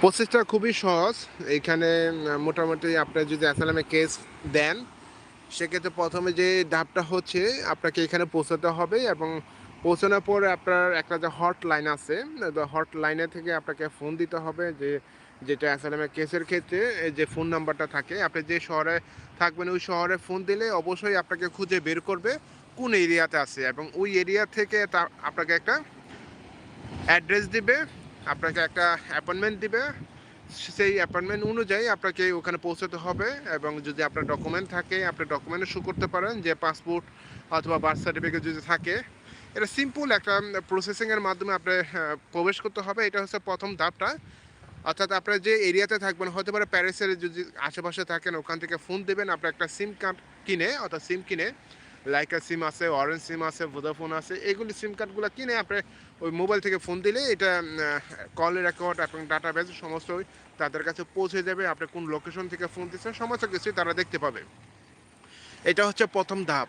প্রসেসটা খুবই সহজ। এখানে মোটামুটি আপনার যদি অ্যাসালামে কেস দেন, সেক্ষেত্রে প্রথমে যে ধাপটা হচ্ছে, আপনাকে এখানে পৌঁছাতে হবে এবং পৌঁছানোর পর আপনার একটা যে হট লাইন আছে হট লাইনে থেকে আপনাকে ফোন দিতে হবে যে, যেটা অ্যাসালামের কেসের ক্ষেত্রে যে ফোন নাম্বারটা থাকে। আপনি যে শহরে থাকবেন, ওই শহরে ফোন দিলে অবশ্যই আপনাকে খুঁজে বের করবে কোন এরিয়াতে আছে এবং ওই এরিয়া থেকে তা, আপনাকে একটা অ্যাড্রেস দিবে, আপনাকে একটা অ্যাপয়েন্টমেন্ট দিবে। সেই অ্যাপয়েন্টমেন্ট অনুযায়ী আপনাকে ওখানে পৌঁছাতে হবে এবং যদি আপনার ডকুমেন্ট থাকে, আপনি ডকুমেন্টও শো করতে পারেন যে পাসপোর্ট অথবা বার্থ সার্টিফিকেট যদি থাকে। এটা সিম্পল একটা প্রসেসিংয়ের মাধ্যমে আপনি প্রবেশ করতে হবে। এটা হচ্ছে প্রথম ধাপটা। অর্থাৎ আপনার যে এরিয়াতে থাকবেন, হতে পারে প্যারিসের যদি আশেপাশে থাকেন, ওখান থেকে ফোন দেবেন আপনার একটা সিম কার্ড কিনে, অর্থাৎ সিম কিনে লাইকা সিম আছে অরেঞ্জ সিম আছে ভোদাফোন আছে, এগুলি সিম কার্ডগুলো কিনে আপনি ওই মোবাইল থেকে ফোন দিলে এটা কল রেকর্ড এবং ডাটা বেস সমস্ত তাদের কাছে পৌঁছে যাবে। আপনি কোন লোকেশন থেকে ফোন দিচ্ছেন সমস্ত কিছুই তারা দেখতে পাবে। এটা হচ্ছে প্রথম ধাপ।